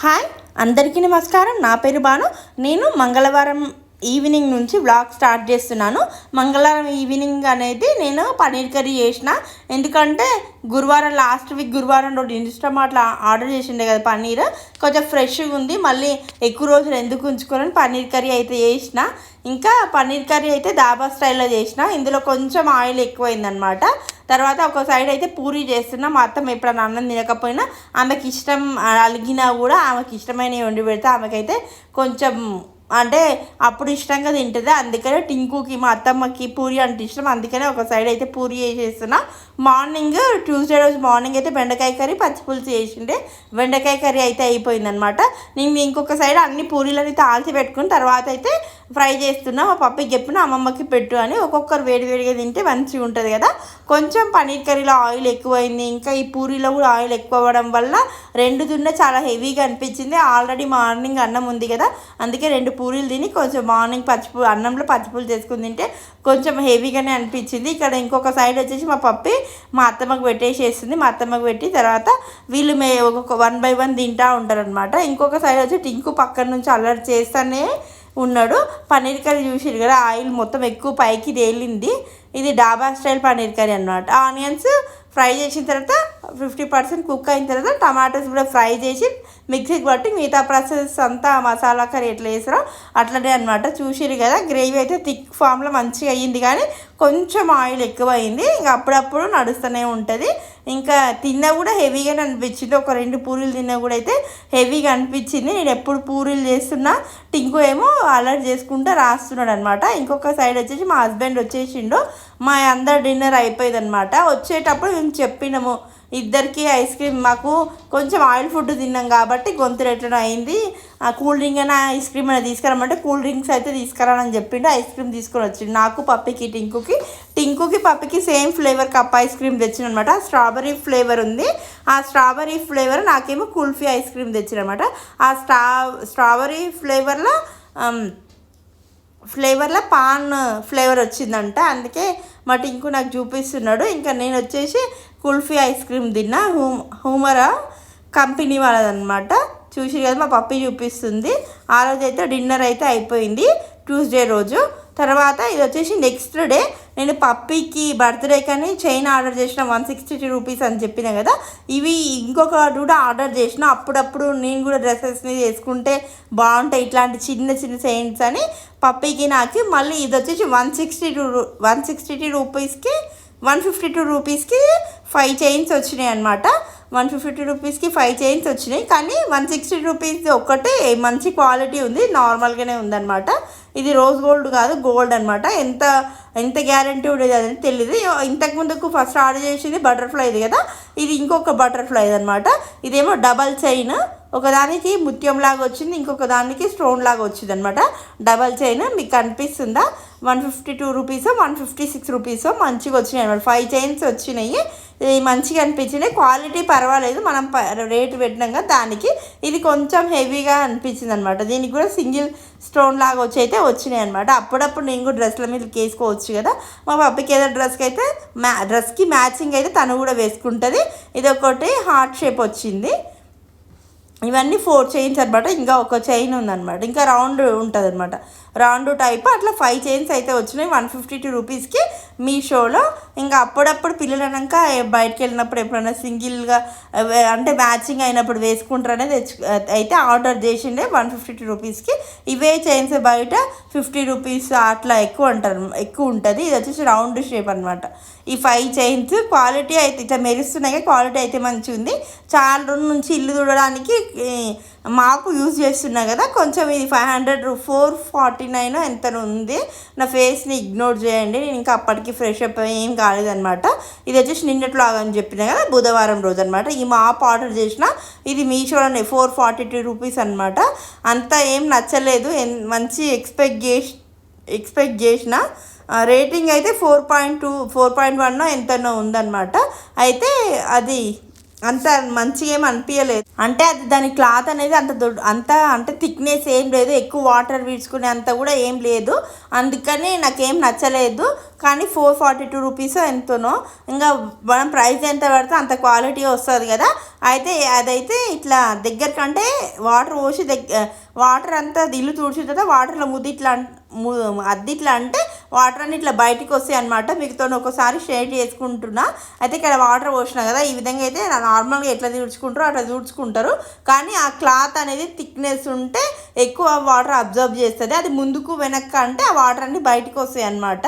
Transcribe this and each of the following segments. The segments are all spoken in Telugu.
హాయ్ అందరికీ నమస్కారం. నా పేరు బాను. నేను మంగళవారం ఈవినింగ్ నుంచి బ్లాగ్ స్టార్ట్ చేస్తున్నాను. మంగళవారం ఈవినింగ్ అనేది నేను పన్నీర్ కర్రీ చేసిన. ఎందుకంటే గురువారం లాస్ట్ వీక్ గురువారం రోజు ఇన్స్టామార్ట్లో ఆర్డర్ చేసిండే కదా పన్నీర్. కొంచెం ఫ్రెష్గా ఉంది. మళ్ళీ ఎక్కువ రోజులు ఎందుకు ఉంచుకోవాలని పన్నీర్ కర్రీ అయితే చేసిన. ఇంకా పన్నీర్ కర్రీ అయితే దాబా స్టైల్లో చేసిన. ఇందులో కొంచెం ఆయిల్ ఎక్కువైందనమాట. తర్వాత ఒక సైడ్ అయితే పూరి చేస్తున్నా. మా అత్తమ్మ ఎప్పుడైనా అన్నం తినకపోయినా ఆమెకి ఇష్టం అలిగినా కూడా ఆమెకి ఇష్టమైనవి వండి పెడితే ఆమెకైతే కొంచెం అంటే అప్పుడు ఇష్టంగా తింటుంది. అందుకనే టింకుకి మా అత్తమ్మకి పూరి అంటే ఇష్టం. అందుకనే ఒక సైడ్ అయితే పూరి వేసేస్తున్నా మార్నింగ్ ట్యూస్డే రోజు మార్నింగ్ అయితే బెండకాయ కర్రీ పచ్చిపులుసు చేసిండే. బెండకాయ కర్రీ అయితే అయిపోయిందనమాట నేను ఇంకొక సైడ్ అన్ని పూరీలని తాల్చి పెట్టుకుని తర్వాత అయితే ఫ్రై చేస్తున్నా మా పప్పకి చెప్పిన అమ్మమ్మకి పెట్టు అని ఒక్కొక్కరు వేడివేడిగా తింటే మంచిగా ఉంటుంది కదా. కొంచెం పన్నీర్ కర్రీలో ఆయిల్ ఎక్కువైంది ఇంకా ఈ పూరీలో కూడా ఆయిల్ ఎక్కువ అవ్వడం వల్ల రెండు దున్న చాలా హెవీగా అనిపించింది. ఆల్రెడీ మార్నింగ్ అన్నం ఉంది కదా అందుకే రెండు పూరీలు తిని కొంచెం మార్నింగ్ పచ్చిపూ అన్నంలో పచ్చిపూలు చేసుకుని తింటే కొంచెం హెవీగానే అనిపించింది. ఇక్కడ ఇంకొక సైడ్ వచ్చేసి మా పప్పి మా అత్తమ్మకు పెట్టేసేసింది మా అత్తమ్మకు పెట్టి తర్వాత వీళ్ళు మే ఒక్కొక్క వన్ బై వన్ తింటా ఉంటారనమాట ఇంకొక సైడ్ వచ్చి టింకు పక్కన నుంచి అల్లరి చేస్తానే ఉన్నాడు. పన్నీర్ కర్రీ చూసారు కదా ఆయిల్ మొత్తం ఎక్కువ పైకి తేలింది. ఇది డాబా స్టైల్ పన్నీర్ కర్రీ అనమాట ఆనియన్స్ ఫ్రై చేసిన తర్వాత ఫిఫ్టీ పర్సెంట్ కుక్ అయిన తర్వాత టమాటోస్ కూడా ఫ్రై చేసి మిక్సీకి పట్టి మిగతా ప్రాసెస్ అంతా మసాలా కర్రీ ఎట్లా వేసారో అట్లనే అనమాట చూసిరు కదా గ్రేవీ అయితే థిక్ ఫామ్లో మంచిగా అయ్యింది కానీ కొంచెం ఆయిల్ ఎక్కువ అయింది ఇంకా అప్పుడప్పుడు నడుస్తూనే ఉంటుంది. ఇంకా తిన్నా కూడా హెవీగానే అనిపించింది. ఒక రెండు పూరీలు తిన్నా కూడా అయితే హెవీగా అనిపించింది. నేను ఎప్పుడు పూరీలు చేస్తున్నా టింకు ఏమో అలర్ట్ చేసుకుంటూ రాస్తున్నాడు అనమాట ఇంకొక సైడ్ వచ్చేసి మా హస్బెండ్ వచ్చేసిండు. మా అందరు డిన్నర్ అయిపోయింది అనమాట వచ్చేటప్పుడు మేము చెప్పినాము ఇద్దరికి ఐస్ క్రీమ్ మాకు కొంచెం ఆయిల్ ఫుడ్ తిన్నాం కాబట్టి గొంతు రెట్లన అయింది. ఆ కూల్ డ్రింక్ అయినా ఐస్ క్రీమ్ అయినా తీసుకురమ్మంటే కూల్ డ్రింక్స్ అయితే తీసుకురానని చెప్పిండు. ఐస్ క్రీమ్ తీసుకొని వచ్చిండు. నాకు పప్పికి టింకుకి. టింకుకి పప్పికి same flavour cup ice cream తెచ్చిందనమాట strawberry flavour ఉంది. ఆ స్ట్రాబెరీ ఫ్లేవర్ నాకేమో కుల్ఫీ ఐస్ క్రీమ్ తెచ్చినమాట ఆ స్ట్రా స్ట్రాబెరీ ఫ్లేవర్లో ఫ్లేవర్లో పాన్ ఫ్లేవర్ వచ్చిందంట. అందుకే మా టింకు నాకు చూపిస్తున్నాడు. ఇంకా నేను వచ్చేసి కుల్ఫీ ఐస్ క్రీమ్ తిన్నా హూమ్ హూమరా కంపెనీ వాళ్ళదనమాట చూసి కదా మా పప్పి చూపిస్తుంది. ఆ రోజు అయితే డిన్నర్ అయితే అయిపోయింది ట్యూస్డే రోజు. తర్వాత ఇది వచ్చేసి నెక్స్ట్ డే నేను పప్పీకి బర్త్డే కానీ చైన్ ఆర్డర్ చేసిన వన్ సిక్స్టీ టూ రూపీస్ అని చెప్పిన కదా ఇవి ఇంకొక కూడా ఆర్డర్ చేసిన. అప్పుడప్పుడు నేను కూడా డ్రెస్సెస్ని వేసుకుంటే బాగుంటాయి ఇట్లాంటి చిన్న చిన్న చైన్స్ అని పప్పీకి నాకు. మళ్ళీ ఇది వచ్చేసి one sixty two one sixty two రూపీస్కి వన్ ఫిఫ్టీ టూ రూపీస్కి ఫైవ్ చైన్స్ వచ్చినాయి అనమాట వన్ ఫిఫ్టీ రూపీస్కి ఫైవ్ చైన్స్ వచ్చినాయి. కానీ వన్ సిక్స్టీ రూపీస్ ఒక్కటే మంచి క్వాలిటీ ఉంది నార్మల్గానే ఉందన్నమాట. ఇది రోజ్ గోల్డ్ కాదు గోల్డ్ అనమాట ఎంత ఎంత గ్యారంటీ ఉండేది అని తెలియదు ఇంతకు ముందుకు ఫస్ట్ ఆర్డర్ చేసింది బటర్ఫ్లైది కదా. ఇది ఇంకొక బటర్ఫ్లై అనమాట ఇదేమో డబల్ చైన్ ఒకదానికి ముత్యం లాగా వచ్చింది ఇంకొక దానికి స్టోన్ లాగా వచ్చింది అనమాట డబల్ చైన్ మీకు కనిపిస్తుందా? One fifty two rupees one fifty six rupees మంచిగా వచ్చినాయి అనమాట ఫైవ్ చైన్స్ వచ్చినాయి. ఇది మంచిగా అనిపించినాయి క్వాలిటీ పర్వాలేదు. మనం రేటు పెట్టినాక దానికి. ఇది కొంచెం హెవీగా అనిపించింది అనమాట దీనికి కూడా సింగిల్ స్టోన్ లాగా వచ్చి అయితే వచ్చినాయి అనమాట అప్పుడప్పుడు నేను కూడా డ్రెస్ల మీద వేసుకోవచ్చు కదా. మా పప్పకి ఏదో డ్రెస్కి అయితే మ్యా డ్రెస్కి మ్యాచింగ్ అయితే తను కూడా వేసుకుంటుంది. ఇది ఒకటి హార్ట్ షేప్ వచ్చింది. ఇవన్నీ ఫోర్ చైన్స్ అనమాట ఇంకా ఒక చైన్ ఉందన్నమాట. ఇంకా రౌండ్ ఉంటుంది అనమాట రౌండ్ టైప్ అట్లా ఫైవ్ చైన్స్ అయితే వచ్చినాయి. వన్ ఫిఫ్టీ టూ రూపీస్కి మీషోలో. ఇంకా అప్పుడప్పుడు పిల్లలు అన్నాక బయటకు వెళ్ళినప్పుడు ఎప్పుడైనా సింగిల్గా అంటే మ్యాచింగ్ అయినప్పుడు వేసుకుంటారనే తెచ్చు అయితే ఆర్డర్ చేసిండే వన్ ఫిఫ్టీ టూ రూపీస్కి. ఇవే చైన్స్ బయట ఫిఫ్టీ రూపీస్ అట్లా ఎక్కువ అంటారు ఎక్కువ ఉంటుంది. ఇది వచ్చేసి రౌండ్ షేప్ అనమాట ఈ ఫైవ్ చైన్స్ క్వాలిటీ అయితే ఇట్లా మెరుస్తున్నాయి క్వాలిటీ అయితే మంచిగా ఉంది చాలా రోజుల నుంచి ఇల్లు చూడడానికి మాకు యూజ్ చేస్తున్నా కదా కొంచెం ఇది five hundred four forty nine ఎంత ఉంది. నా ఫేస్ని ఇగ్నోర్ చేయండి నేను ఇంకా అప్పటికి ఫ్రెష్ అప్ ఏం కాలేదనమాట ఇది వచ్చేసి నిన్నట్లో అని చెప్పిన కదా బుధవారం రోజు అనమాట ఈ మాప్ ఆర్డర్ చేసిన ఇది మీషోలోనే ఫోర్ ఫార్టీ టూ రూపీస్ అనమాట అంత ఏం నచ్చలేదు మంచి ఎక్స్పెక్ట్ చేసి ఎక్స్పెక్ట్ చేసిన. రేటింగ్ అయితే four point two four point one ఎంతనో ఉందన్నమాట. అయితే అది అంత మంచిగా ఏం అనిపించలేదు అంటే అది దాని క్లాత్ అనేది అంత దొడ్ అంత అంటే థిక్నెస్ ఏం లేదు. ఎక్కువ వాటర్ పీల్చుకునే అంత కూడా ఏం లేదు. అందుకని నాకేం నచ్చలేదు. కానీ ఫోర్ ఫార్టీ టూ రూపీస్ ఎంతనో ఇంకా మనం ప్రైస్ ఎంత పడితే అంత క్వాలిటీ వస్తుంది కదా. అయితే అదైతే ఇట్లా దగ్గర కంటే వాటర్ పోసి దగ్గర వాటర్ అంతా ఇల్లు తుడిచిన తర్వాత వాటర్లో ముద్ది ఇట్లా అద్ది ఇట్లా అంటే వాటర్ అన్ని ఇట్లా బయటికి వస్తాయి అనమాట మీతో ఒకసారి షేర్ చేసుకుంటున్నా. అయితే ఇక్కడ వాటర్ పోసిన కదా ఈ విధంగా అయితే నార్మల్గా ఎట్లా తుడుచుకుంటారో అట్లా తుడుచుకుంటారు. కానీ ఆ క్లాత్ అనేది థిక్నెస్ ఉంటే ఎక్కువ వాటర్ అబ్జర్వ్ చేస్తుంది. అది ముందుకు వెనక్క అంటే ఆ వాటర్ అన్ని బయటకు వస్తాయి అనమాట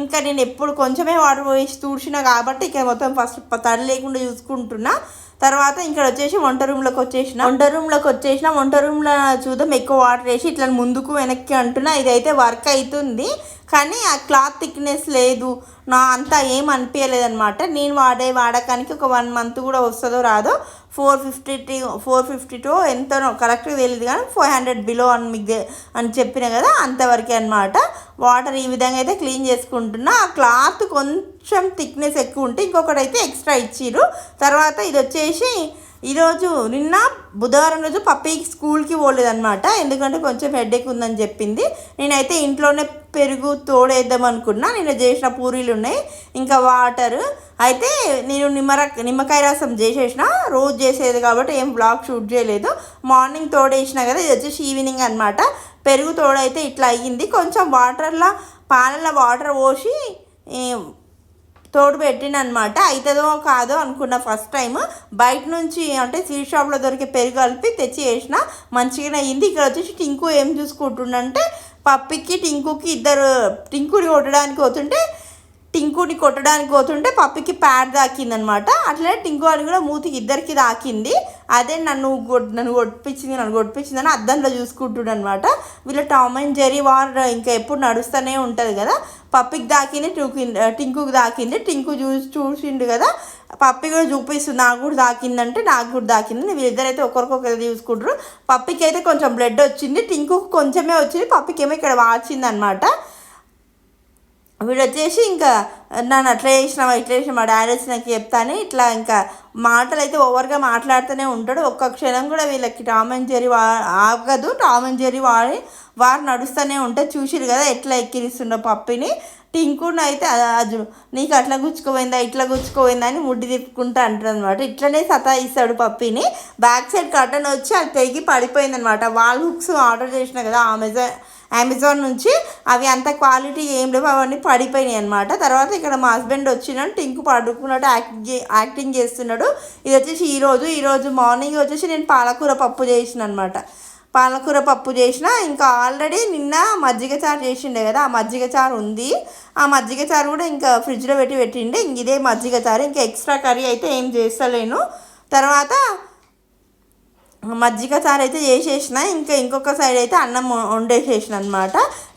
ఇంకా నేను ఎప్పుడు కొంచెమే వాటర్ పోసి తుడిచినా కాబట్టి ఇక మొత్తం ఫస్ట్ తడి లేకుండా చూసుకుంటున్నా. తర్వాత ఇక్కడ వచ్చేసి వంట రూమ్లోకి వచ్చేసిన. వంట రూమ్లోకి వచ్చేసిన వంట రూమ్లో చూద్దాం ఎక్కువ వాటర్ వేసి ఇట్లా ముందుకు వెనక్కి అంటున్నా ఇదైతే వర్క్ అవుతుంది కానీ ఆ క్లాత్ థిక్నెస్ లేదు. నా అంతా ఏం అనిపించలేదన్నమాట. నేను వాడే వాడకానికి ఒక వన్ మంత్ కూడా వస్తుందో రాదో four fifty four fifty two ఎంతనో కరెక్ట్గా తెలియదు కానీ ఫోర్ హండ్రెడ్ బిలో అని మీకు అని చెప్పిన కదా అంతవరకే అనమాట వాటర్ ఈ విధంగా అయితే క్లీన్ చేసుకుంటున్నా. ఆ క్లాత్ కొంచెం థిక్నెస్ ఎక్కువ ఉంటే ఇంకొకటి అయితే ఎక్స్ట్రా ఇచ్చిర్రు. తర్వాత ఇది వచ్చేసి ఈరోజు నిన్న బుధవారం రోజు పప్పీకి స్కూల్కి పోలేదనమాట ఎందుకంటే కొంచెం హెడేక్ ఉందని చెప్పింది. నేనైతే ఇంట్లోనే పెరుగు తోడేద్దాం అనుకున్నా. నేను చేసిన పూరీలు ఉన్నాయి. ఇంకా వాటర్ అయితే నేను నిమ్మర నిమ్మకాయ రసం చేసేసిన. రోజు చేసేది కాబట్టి ఏం బ్లాగ్ షూట్ చేయలేదు. మార్నింగ్ తోడేసిన కదా ఇది వచ్చేసి ఈవినింగ్ అనమాట పెరుగు తోడైతే ఇట్లా అయ్యింది. కొంచెం వాటర్లో పాలల్లో వాటర్ పోసి తోడు పెట్టిన అనమాట అవుతుందో కాదో అనుకున్న ఫస్ట్ టైం బయట నుంచి అంటే స్వీట్ షాప్లో దొరికే పెరుగు కలిపి తెచ్చి వేసిన. మంచిగానే అయింది. ఇక్కడ వచ్చేసి టింకు ఏం చూసుకుంటుండంటే పప్పికి టింకుకి ఇద్దరు టింకుని కొట్టడానికి పోతుంటే టింకుని కొట్టడానికి పోతుంటే పప్పికి ప్యాడ్ తాకిందనమాట. అట్లనే టింకు అని కూడా మూతికి ఇద్దరికి తాకింది. అదే నన్ను నన్ను కొట్టించింది నన్ను కొట్టించిందని అద్దంలో చూసుకుంటుడు అనమాట వీళ్ళ టామ్ అండ్ జెరీ వార్ ఇంకా ఎప్పుడు నడుస్తూనే ఉంటుంది కదా. పప్పికి దాకింది టూకి టింకుకి దాకింది టింకు చూసి చూసిండు కదా. పప్పి కూడా చూపిస్తుంది నాకు కూడా దాకిందంటే నాకు కూడా దాకింది వీళ్ళిద్దరైతే ఒకరికొకరు చూసుకుంటారు పప్పికి అయితే కొంచెం బ్లడ్ వచ్చింది టింకుకు కొంచెమే వచ్చింది పప్పికి ఏమో ఇక్కడ వాచింది అనమాట వీడు వచ్చేసి ఇంకా నన్ను అట్లా చేసినావా ఇట్లా చేసిన మా డాడీ వచ్చి నాకు చెప్తాను ఇట్లా ఇంకా మాటలు అయితే ఓవర్గా మాట్లాడుతూనే ఉంటాడు. ఒక్క క్షణం కూడా వీళ్ళకి టామ్ అండ్ జెరీ వా ఆగదు. టామ్ అండ్ జెరీ వాడి వారు నడుస్తూనే ఉంటే చూసిరు కదా ఎట్లా ఎక్కిరిస్తుండో పప్పిని. టింకుని అయితే అది నీకు అట్లా గుచ్చుకోపోయిందా ఇట్లా గుచ్చుకోపోయిందా? అని ముడ్డి తిప్పుకుంటా అంటారు అనమాట ఇట్లనే సతాయిస్తాడు పప్పిని. బ్యాక్ సైడ్ కటన్ వచ్చి అది తెగి పడిపోయిందనమాట వాళ్ళ వాల్ హుక్స్ ఆర్డర్ చేసిన కదా అమెజాన్ అమెజాన్ నుంచి అవి అంత క్వాలిటీ ఏం లేవు అవన్నీ పడిపోయినాయి అనమాట తర్వాత ఇక్కడ మా హస్బెండ్ వచ్చినాడు టింకు పడుకున్నట్టు యాక్టింగ్ యాక్టింగ్ చేస్తున్నాడు. ఇది వచ్చేసి ఈరోజు ఈరోజు మార్నింగ్ వచ్చేసి నేను పాలకూర పప్పు చేసిన అనమాట పాలకూర పప్పు చేసిన ఇంకా ఆల్రెడీ నిన్న మజ్జిగ చారు చేసిండే కదా ఆ మజ్జిగ చారు ఉంది. ఆ మజ్జిగ చారు కూడా ఇంకా ఫ్రిడ్జ్లో పెట్టి పెట్టిండే. ఇంక ఇదే మజ్జిగ చారు ఇంకా ఎక్స్ట్రా కర్రీ అయితే ఏం చేస్తలేను. తర్వాత మజ్జిగ చారు అయితే చేసేసిన ఇంకా ఇంకొక సైడ్ అయితే అన్నం వండేసేసిన అనమాట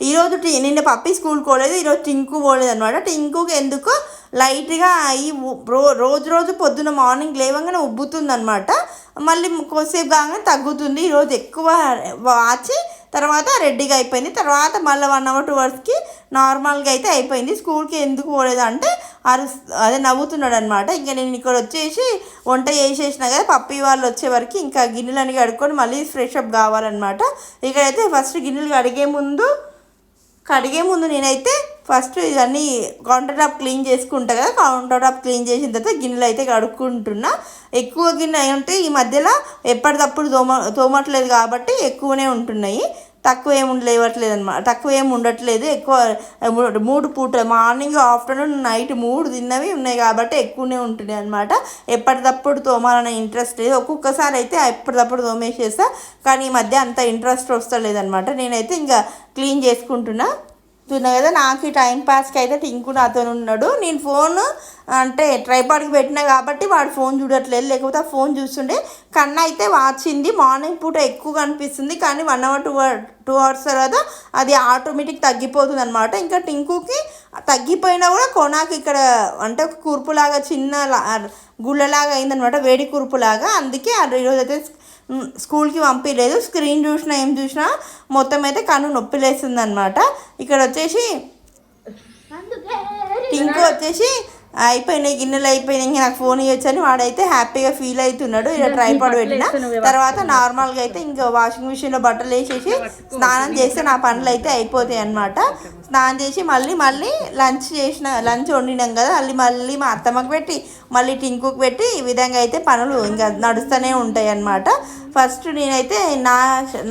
ఈరోజు టీ నిన్న పప్పి స్కూల్ పోలేదు ఈరోజు టింకు పోలేదు అనమాట టింకుకి ఎందుకో లైట్గా ఈ రో రోజు రోజు పొద్దున మార్నింగ్ లేవగానే ఉబ్బుతుంది అనమాట మళ్ళీ కొద్దిసేపు కాగానే తగ్గుతుంది. ఈరోజు ఎక్కువ వాచి తర్వాత రెడ్డిగా అయిపోయింది. తర్వాత మళ్ళీ వన్ అవర్ టూ అవర్స్కి నార్మల్గా అయితే అయిపోయింది. స్కూల్కి ఎందుకు పోలేదు అంటే అరు అదే నవ్వుతున్నాడు అనమాట ఇంకా నేను ఇక్కడ వచ్చేసి వంట చేసేసిన కదా పప్పి వాళ్ళు వచ్చే వరకు ఇంకా గిన్నెలని కడుక్కొని మళ్ళీ ఫ్రెష్ అప్ కావాలన్నమాట. ఇక్కడైతే ఫస్ట్ గిన్నెలు కడిగే ముందు కడిగే ముందు నేనైతే ఫస్ట్ ఇవన్నీ కౌంటర్ టాప్ క్లీన్ చేసుకుంటా కదా కౌంటర్ టాప్ క్లీన్ చేసిన తర్వాత గిన్నెలు అయితే కడుక్కుంటున్నా. ఎక్కువ గిన్నె అయి ఉంటే ఈ మధ్యలో ఎప్పటికప్పుడు తోమ తోమట్లేదు కాబట్టి ఎక్కువనే ఉంటున్నాయి. తక్కువ ఏమి ఉండలేవట్లేదు అనమాట తక్కువ ఏమి ఉండట్లేదు. ఎక్కువ మూడు- పూట మార్నింగ్ ఆఫ్టర్నూన్ నైట్ మూడు తిన్నవి ఉన్నాయి కాబట్టి ఎక్కువనే ఉంటున్నాయి అనమాట ఎప్పటికప్పుడు తోమాలనే ఇంట్రెస్ట్ లేదు. ఒక్కొక్కసారి అయితే ఎప్పటికప్పుడు తోమేసేస్తా కానీ ఈ మధ్య అంత ఇంట్రెస్ట్ వస్తలేదనమాట నేనైతే ఇంకా క్లీన్ చేసుకుంటున్నా. చూస్తున్నా కదా నాకు ఈ టైం పాస్కి అయితే టింకు నాతో ఉన్నాడు. నేను ఫోన్ అంటే ట్రైపాడ్కి పెట్టినా కాబట్టి వాడు ఫోన్ చూడట్లేదు. లేకపోతే ఆ ఫోన్ చూస్తుండే కన్నా అయితే వాచింది. మార్నింగ్ పూట ఎక్కువ కనిపిస్తుంది కానీ one hour two two hours తర్వాత అది ఆటోమేటిక్ తగ్గిపోతుంది అనమాట ఇంకా టింకుకి తగ్గిపోయినా కూడా కొనాకు ఇక్కడ అంటే ఒక కూర్పులాగా చిన్న గుళ్ళలాగా అయిందనమాట వేడి కూర్పులాగా. అందుకే ఆ ఈరోజు అయితే స్కూల్కి పంపించలేదు స్క్రీన్ చూసినా ఏం చూసినా మొత్తం అయితే కన్ను నొప్పి లేస్తుంది అనమాట ఇక్కడ వచ్చేసి టింకు వచ్చేసి అయిపోయినాయి గిన్నెలు అయిపోయినాయి. ఇంకా నాకు ఫోన్ ఇవ్వచ్చు అని వాడైతే హ్యాపీగా ఫీల్ అవుతున్నాడు. ఇలా ట్రైపాడ్ పెట్టిన. తర్వాత నార్మల్గా అయితే ఇంకా వాషింగ్ మిషన్లో బట్టలు వేసేసి స్నానం చేస్తే నా పనులు అయితే అయిపోతాయి అనమాట స్నానం చేసి మళ్ళీ మళ్ళీ లంచ్ చేసిన లంచ్ వండినాం కదా మళ్ళీ మళ్ళీ మా అత్తమ్మకి పెట్టి మళ్ళీ టింకుకి పెట్టి ఈ విధంగా అయితే పనులు ఇంకా నడుస్తూనే ఉంటాయి అన్నమాట ఫస్ట్ నేనైతే నా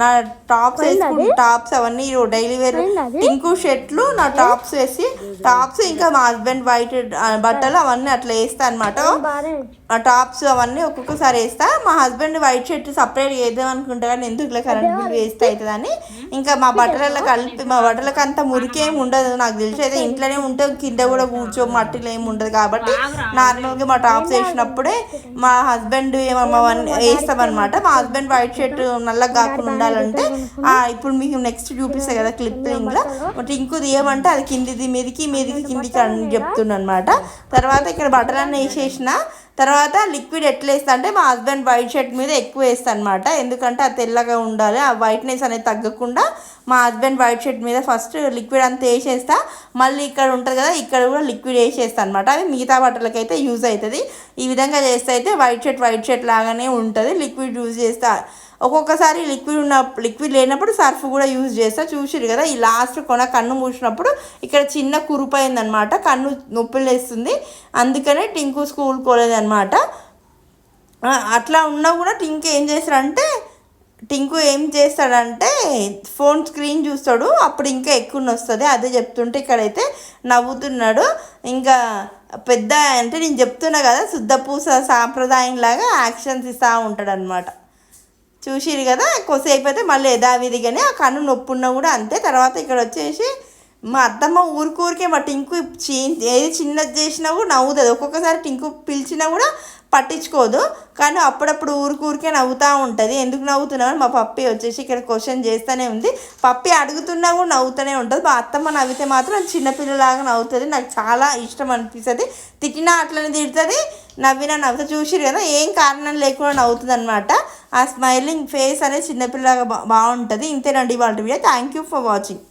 నా టాప్స్ వేసుకుంటు టాప్స్ అవన్నీ డైలీ వేర్. టింకు షర్ట్లు నా టాప్స్ వేసి టాప్స్ ఇంకా మా హస్బెండ్ వైట్ బట్టలు అవన్నీ అట్లా వేస్తా అనమాట టాప్స్ అవన్నీ ఒక్కొక్కసారి వేస్తా. మా హస్బెండ్ వైట్ షర్ట్ సపరేట్ వేద్దాం అనుకుంటా కానీ ఎందుకు కరెంట్ బిల్ వేస్ట్ అవుతుందని. ఇంకా మా బట్టలలో కలిపి మా బట్టలకు అంత మురికేం ఉండదు. నాకు తెలిసి అయితే ఇంట్లోనే ఉంటే కింద కూడా కూర్చో మట్టిలో ఏమి ఉండదు కాబట్టి నార్మల్గా మా టాప్స్ వేసినప్పుడే మా హస్బెండ్ అవన్నీ వేస్తామన్నమాట. మా హస్బెండ్ వైట్ షర్ట్ నల్లగా కాకుండా ఉండాలంటే ఇప్పుడు మీకు నెక్స్ట్ చూపిస్తాయి కదా క్లిప్పింగ్లో టింకు తీయమంటే అది కిందిది మీదికి మీదికి కిందికి అని చెప్తున్నా అనమాట తర్వాత ఇక్కడ బట్టలన్నీ వేసేసిన. తర్వాత లిక్విడ్ ఎట్లా వేస్తా అంటే మా హస్బెండ్ వైట్ షర్ట్ మీద ఎక్కువ వేస్తా అనమాట ఎందుకంటే అది తెల్లగా ఉండాలి. ఆ వైట్నెస్ అనేది తగ్గకుండా మా హస్బెండ్ వైట్ షర్ట్ మీద ఫస్ట్ లిక్విడ్ అంతా వేసేస్తా. మళ్ళీ ఇక్కడ ఉంటుంది కదా ఇక్కడ కూడా లిక్విడ్ వేసేస్తా అనమాట అది మిగతా బట్టలకైతే యూజ్ అవుతుంది. ఈ విధంగా చేస్తే అయితే వైట్ షర్ట్ వైట్ షర్ట్ లాగానే ఉంటుంది. లిక్విడ్ యూజ్ చేస్తా. ఒక్కొక్కసారి లిక్విడ్ ఉన్న లిక్విడ్ లేనప్పుడు సర్ఫ్ కూడా యూజ్ చేస్తా చూసిరు కదా. ఈ లాస్ట్ కొన కన్ను మూసినప్పుడు ఇక్కడ చిన్న కురిపోయిందనమాట కన్ను నొప్పులు వేస్తుంది అందుకనే టింకు స్కూల్ పోలేదనమాట అట్లా ఉన్నా కూడా టింకు ఏం చేస్తాడంటే టింకు ఏం చేస్తాడంటే ఫోన్ స్క్రీన్ చూస్తాడు. అప్పుడు ఇంకా ఎక్కువ వస్తుంది అదే చెప్తుంటే ఇక్కడైతే నవ్వుతున్నాడు. ఇంకా పెద్ద అంటే నేను చెప్తున్నా కదా శుద్ధపూస సాంప్రదాయం లాగా యాక్షన్స్ ఇస్తూ ఉంటాడు అనమాట చూసిరు కదా కొద్దిసేపు అయితే మళ్ళీ యథావిధిగానే ఆ కన్ను నొప్పి ఉన్నా కూడా అంతే. తర్వాత ఇక్కడ వచ్చేసి మా అత్తమ్మ ఊరికూరికే మా టింకు చి ఏది చిన్నది చేసినా కూడా నవ్వుతుంది. ఒక్కొక్కసారి టింకు పిలిచినా కూడా పట్టించుకోదు. కానీ అప్పుడప్పుడు ఊరికూరికే నవ్వుతూ ఉంటుంది. ఎందుకు నవ్వుతున్నావు? అని మా పప్పి వచ్చేసి ఇక్కడ క్వశ్చన్ చేస్తూనే ఉంది. పప్పి అడుగుతున్నా కూడా నవ్వుతూనే ఉంటుంది. మా అత్తమ్మ నవ్వితే మాత్రం చిన్నపిల్లలాగా నవ్వుతుంది. నాకు చాలా ఇష్టం అనిపిస్తుంది. తిట్టినా అట్లనే తిడుతుంది. నవ్వినా నవ్వుతా చూసిరు కదా. ఏం కారణం లేకుండా నవ్వుతుంది అనమాట ఆ స్మైలింగ్ ఫేస్ అనేది చిన్నపిల్లగా బా బాగుంటుంది. ఇంతేనండి వాళ్ళ video thank you for watching.